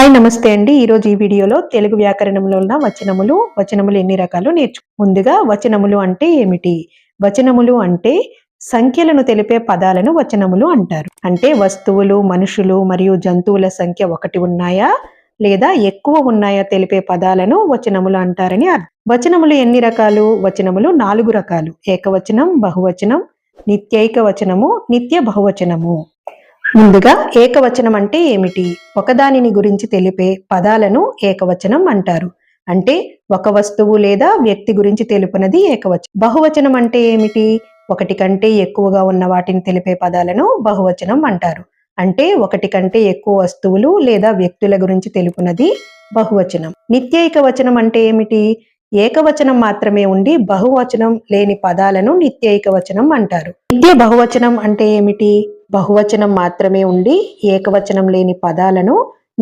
Hi నమస్తే అండి. ఈరోజు ఈ వీడియోలో తెలుగు వ్యాకరణంలో ఉన్న వచనములు వచనములు ఎన్ని రకాలు నేర్చు ముందుగా వచనములు అంటే ఏమిటి? వచనములు అంటే సంఖ్యలను తెలిపే పదాలను వచనములు అంటారు. అంటే వస్తువులు మనుషులు మరియు జంతువుల సంఖ్య ఒకటి ఉన్నాయా? లేదా ఎక్కువ ఉన్నాయా తెలిపే పదాలను వచనములు అంటారని అర్థం. వచనములు ఎన్ని రకాలు? వచనములు నాలుగు రకాలు. ఏకవచనం బహువచనం నిత్యైక వచనము నిత్య బహువచనము. ముందుగా ఏకవచనం అంటే ఏమిటి? ఒకదానిని గురించి తెలిపే పదాలను ఏకవచనం అంటారు. అంటే ఒక వస్తువు లేదా వ్యక్తి గురించి తెలుపునది ఏకవచనం. బహువచనం అంటే ఏమిటి? ఒకటి కంటే ఎక్కువగా ఉన్న వాటిని తెలిపే పదాలను బహువచనం అంటారు. అంటే ఒకటి కంటే ఎక్కువ వస్తువులు లేదా వ్యక్తుల గురించి తెలుపునది బహువచనం. నిత్యైక వచనం అంటే ఏమిటి? ఏకవచనం మాత్రమే ఉండి బహువచనం లేని పదాలను నిత్యైక వచనం అంటారు. నిత్య బహువచనం అంటే ఏమిటి? బహువచనం మాత్రమే ఉండి ఏకవచనం లేని పదాలను